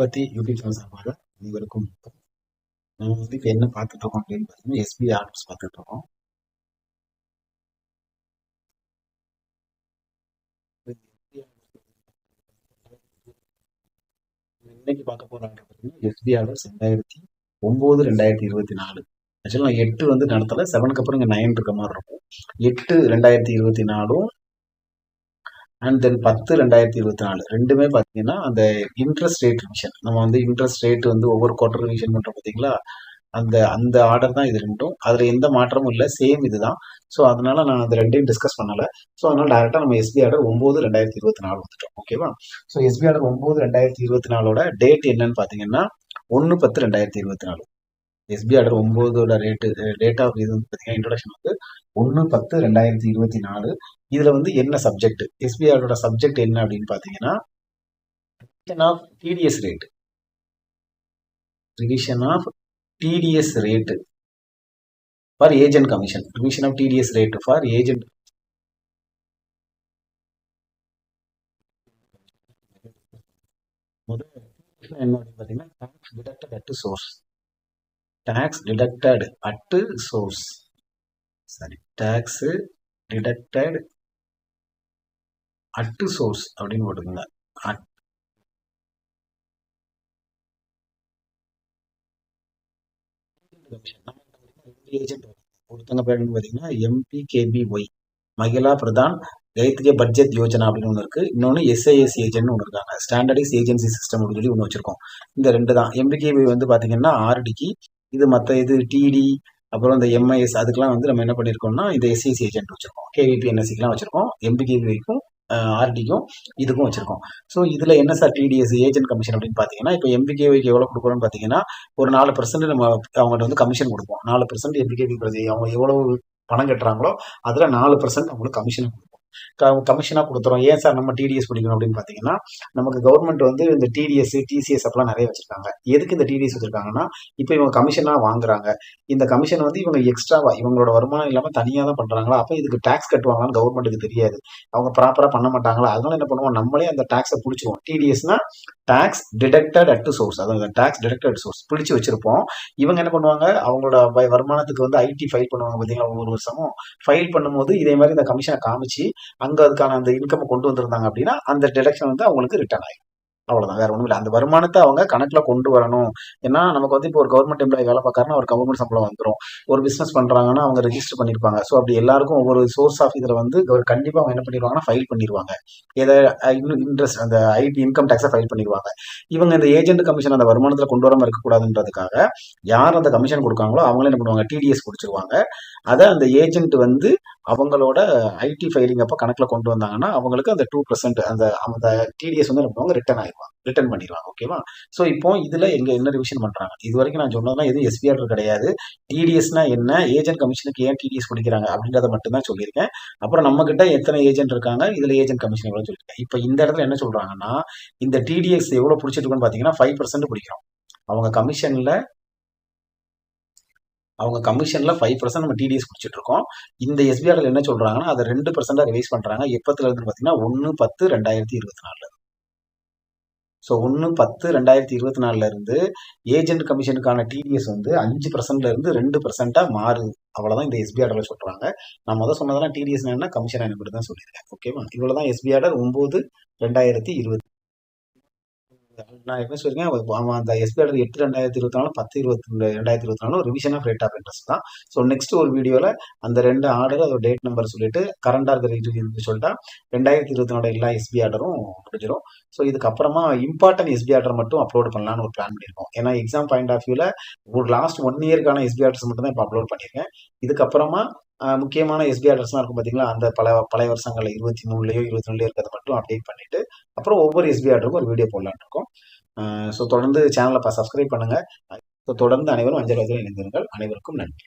பத்தி YouTube channel சார்பாக அனைவருக்கும் நம்ம வந்து இப்போ என்ன பார்த்துட்டு இருக்கோம் அப்படின்னு பார்த்தீங்கன்னா எஸ்பி ஆர்ட்ஸ் பார்த்துட்டு இருக்கோம். இன்னைக்கு பார்க்க போற ஆர்டர் பார்த்தீங்கன்னா எஸ்பி ஆர்டர்ஸ் ரெண்டாயிரத்தி ஒன்பது ரெண்டாயிரத்தி இருபத்தி நாலு. ஆக்சுவலாக நான் எட்டு வந்து நடத்தல செவனுக்கு அப்புறம் இங்கே நைன் இருக்க மாதிரி இருக்கும். எட்டு ரெண்டாயிரத்தி இருபத்தி நாலும் அண்ட் தென் பத்து ரெண்டாயிரத்தி இருபத்தி நாலு. ரெண்டுமே பார்த்தீங்கன்னா அந்த இன்ட்ரெஸ்ட் ரேட் ரிவிஷன் நம்ம வந்து இன்ட்ரெஸ்ட் ரேட் வந்து ஒவ்வொரு குவார்டர் ரிவிஷன் பண்ணுறோம் பார்த்தீங்களா அந்த அந்த ஆர்டர் தான் இது ரெண்டும். அதில் எந்த மாற்றமும் இல்லை. சேம் இதுதான். ஸோ அதனால நான் அந்த ரெண்டையும் டிஸ்கஸ் பண்ணலை. ஸோ அதனால டேரெக்டாக நம்ம எஸ்பி ஆர்டர் ஒம்பது ரெண்டாயிரத்தி இருபத்தி நாலு வந்துட்டோம். ஓகேவா ஸோ எஸ்பி ஆர்டர் ஒம்பது ரெண்டாயிரத்தி இருபத்தி நாலோட டேட் என்னன்னு பார்த்தீங்கன்னா ஒன்று பத்து ரெண்டாயிரத்தி இருபத்தி நாலு. எஸ்பி ஆர்டர் ஒம்போதோட ரேட்டு டேட் ஆஃப் இது வந்து பார்த்தீங்கன்னா இன்ட்ரடக்ஷன் வந்து ஒன்று பத்து ரெண்டாயிரத்தி இருபத்தி நாலு. இதில் வந்து என்ன சப்ஜெக்ட் எஸ்பிஆரோட சப்ஜெக்ட் என்ன அப்படின்னு பார்த்தீங்கன்னா of TDS rate revision of TDS rate for agent commission revision of TDS rate for agent என்ன பார்த்தீங்கன்னா tax deducted at source tax deducted at source sorry tax deducted at source அப்படின்னு போட்டுக்கோங்க at agent ஒருத்தங்க பேர் பார்த்தீங்கன்னா MPKP Y Mahila Pradhan Kshetriya Bachat Yojana அப்படின்னு ஒன்று இருக்குது இன்னொன்று எஸ்ஐஎஸ் ஏஜென்ட் ஒன்று இருக்காங்க. ஸ்டாண்டர்டைஸ் ஏஜென்சி சிஸ்டம் அப்படின்னு சொல்லி ஒன்று வச்சிருக்கோம். இந்த ரெண்டு தான். எம்பிகேபி வந்து பார்த்தீங்கன்னா ஆர்டிக்கு இது மற்ற இது டிடி அப்புறம் இந்த எம்ஐஎஸ் அதுக்கெல்லாம் வந்து நம்ம என்ன பண்ணியிருக்கோம்னா இந்த எஸ்ஐஎஸ் ஏஜென்ட் வச்சிருக்கோம். கேவிபி என்எஸ்சிக்கெலாம் வச்சிருக்கோம். எம்பிகேபிக்கும் ஆர்டிக்கும் இதுக்கும் வச்சிருக்கோம். ஸோ இதில் என்ன சார் டிடிஎஸ் ஏஜென்ட் கமிஷன் அப்படின்னு பார்த்தீங்கன்னா இப்போ எம்பிகேவிக்கு எவ்வளோ கொடுக்குறோம்னு பார்த்தீங்கன்னா ஒரு நாலு பர்சன்ட் நம்ம அவங்கள்ட்ட வந்து கமிஷன் கொடுப்போம். நாலு பர்சன்ட் எம்பிகேவி அவங்க எவ்வளவு பணம் கட்டுறாங்களோ அதில் நாலு பர்சன்ட் அவங்களுக்கு கமிஷன் கொடுப்போம். கமிஷனாக கொடுத்துறோம். ஏன் சார் நம்ம டிடிஎஸ் பிடிக்கணும் அப்படின்னு பார்த்தீங்கன்னா நமக்கு கவர்மெண்ட் வந்து இந்த டிடிஎஸ் டிசிஎஸ் அப்பெல்லாம் நிறைய வச்சிருக்காங்க. எதுக்கு இந்த டிடிஎஸ் வச்சிருக்காங்கன்னா இப்போ இவங்க கமிஷனாக வாங்குறாங்க. இந்த கமிஷன் வந்து இவங்க எக்ஸ்ட்ராவா இவங்களோட வருமானம் இல்லாமல் தனியாக தான் பண்ணுறாங்களா அப்போ இதுக்கு டேக்ஸ் கட்டுவாங்கன்னு கவர்மெண்ட்டுக்கு தெரியாது. அவங்க ப்ராப்பராக பண்ண மாட்டாங்களா? அதனால என்ன பண்ணுவோம்? நம்மளே அந்த டேக்ஸை பிடிச்சிருவோம் டிடிஎஸ்னா டேக்ஸ் டிடெக்டட் அட் சோர்ஸ் அதாவது டேக்ஸ் டிடக்டட் சோர்ஸ் பிடிச்சி வச்சிருப்போம். இவங்க என்ன பண்ணுவாங்க? அவங்களோட வருமானத்துக்கு வந்து ஐடி ஃபைல் பண்ணுவாங்க பார்த்தீங்களா ஒவ்வொரு வருஷமும். ஃபைல் பண்ணும்போது இதே மாதிரி இந்த கமிஷனை காமிச்சு அங்கே அதுக்கான அந்த இன்கம் கொண்டு வந்திருந்தாங்க அப்படின்னா அந்த டிடக்ஷன் வந்து அவங்களுக்கு ரிட்டர்ன் ஆகும் அவ்வளோதான் வேற ஒன்றும் இல்லை அந்த வருமானத்தை அவங்க கணக்கில் கொண்டு வரணும். ஏன்னா நமக்கு வந்து இப்போ ஒரு கவர்மெண்ட் எம்ப்ளாயி வேலை பார்க்கறனா ஒரு கவர்மெண்ட் சம்பளம் வந்துடும் ஒரு பிஸ்னஸ் பண்ணுறாங்கன்னா அவங்க ரெஜிஸ்டர் பண்ணியிருப்பாங்க ஸோ அப்படி எல்லாருக்கும் ஒவ்வொரு சோர்ஸ் ஆஃப் இதில் வந்து கண்டிப்பாக அவங்க என்ன பண்ணிடுவாங்கன்னா ஃபைல் பண்ணிடுவாங்க எதை இன்னும் இன்ட்ரெஸ்ட் அந்த ஐடி இன்கம் டேக்ஸை ஃபைல் பண்ணிடுவாங்க இவங்க இந்த ஏஜென்ட் கமிஷன் அந்த வருமானத்தில் கொண்டு வராமல் இருக்கக்கூடாதுன்றதுக்காக யார் அந்த கமிஷன் கொடுக்காங்களோ அவங்களே என்ன பண்ணுவாங்க? டிடிஎஸ் கொடுத்துருவாங்க. அதை அந்த ஏஜென்ட் வந்து அவங்களோட ஐடி ஃபைலிங் அப்போ கணக்கில் கொண்டு வந்தாங்கன்னா அவங்களுக்கு அந்த டூ பர்சன்ட் அந்த அந்த டிடிஎஸ் வந்து என்ன பண்ணுவாங்க? ரிட்டர்ன் ஆயிடுவாங்க. ரிட்டர்ன் பண்ணிடுவாங்க ஓகேவா ஸோ இப்போ இதில் எங்கள் என்ன ரிவிஷன் பண்ணுறாங்க இது வரைக்கும் நான் சொன்னதுலாம் எதுவும் எஸ்பிஆர் கிடையாது. டிடிஎஸ்னா என்ன? ஏஜென்ட் கமிஷனுக்கு ஏன் டிடிஎஸ் பிடிக்கிறாங்க அப்படின்றத மட்டும்தான் சொல்லியிருக்கேன். அப்புறம் நம்மக்கிட்ட எத்தனை ஏஜென்ட் இருக்காங்க? இதில் ஏஜென்ட் கமிஷன் எவ்வளோ சொல்லியிருக்கேன். இப்போ இந்த இடத்துல என்ன சொல்கிறாங்கன்னா இந்த டிடிஎஸ் எவ்வளோ பிடிச்சிருக்குன்னு பார்த்தீங்கன்னா ஃபைவ் பர்சன்ட் பிடிக்கிறோம். அவங்க கமிஷனில் அவங்க கமிஷன்ல ஃபைவ் பர்சன்ட் நம்ம டிடிஎஸ் குடிச்சிட்டு இருக்கோம். இந்த எஸ்பிஆர்ல என்ன சொல்றாங்கன்னா அதை ரெண்டு பர்சன்டா ரிவைஸ் பண்றாங்க. எப்பத்துல இருந்து பாத்தீங்கன்னா ஒன்று பத்து ரெண்டாயிரத்தி இருபத்தி நாலுல ஸோ ஒன்று பத்து ரெண்டாயிரத்தி இருபத்தி நாலுல இருந்து ஏஜென்ட் கமிஷனுக்கான டிடிஎஸ் வந்து அஞ்சு பர்சன்ட்ல இருந்து ரெண்டு பர்சன்டா மாறுது. அவ்வளவுதான் இந்த எஸ்பிஆர்ல சொல்றாங்க. நான் முதல் சொன்னதெல்லாம் டிடிஎஸ் என்ன? கமிஷன் எனக்கு தான் சொல்லியிருக்கேன். ஓகேவா இவ்வளவுதான் எஸ்பிஆர் ஒன்பது ரெண்டாயிரத்தி இருபத்தி நான் எப்போ சொல்லியிருக்கேன் அந்த எஸ்பிஆர் எட்டு ரெண்டாயிரத்தி இருபத்தி நாலு பத்து இருபத்தி ரெண்டு ரெண்டாயிரத்தி இருபத்தி நாலு revision of rate of interest தான். ஸோ நெக்ஸ்ட் ஒரு வீடியோவில் அந்த ரெண்டு ஆர்டர் அதோட டேட் நம்பர் சொல்லிட்டு கரண்டாக இருக்கிற சொல்லிட்டா ரெண்டாயிரத்தி இருபத்தி நாலு எல்லா எஸ்பி ஆர்டரும் முடிஞ்சிடும் ஸோ இதுக்கப்புறமா இம்பார்ட்டன்ட் எஸ்பி ஆர்டர் மட்டும் அப்லோட் பண்ணலான்னு ஒரு பிளான் பண்ணியிருக்கோம். ஏன்னா எக்ஸாம் பாயிண்ட் ஆஃப் வியூவில் ஒரு லாஸ்ட் ஒன் இயர்க்கான எஸ்பி ஆர்டர்ஸ் மட்டும் தான் இப்போ அப்லோட் பண்ணியிருக்கேன். இதுக்கப்புறமா முக்கியமான எஸ்பி அட்ரஸ்லாம் இருக்கும் பார்த்தீங்களா அந்த பல பழைய வருஷங்களில் இருபத்தி மூணுலையோ இருபத்தி மூணுலேயோ இருக்கிறத மட்டும் அப்டேட் பண்ணிட்டு அப்புறம் ஒவ்வொரு எஸ்பி ஆர்டருக்கும் ஒரு வீடியோ போடலான்னு இருக்கோம். ஸோ தொடர்ந்து சேனலை சப்ஸ்கிரைப் பண்ணுங்கள் ஸோ தொடர்ந்து அனைவரும் அஞ்சல் வகையில் இணைந்திருங்கள். அனைவருக்கும் நன்றி.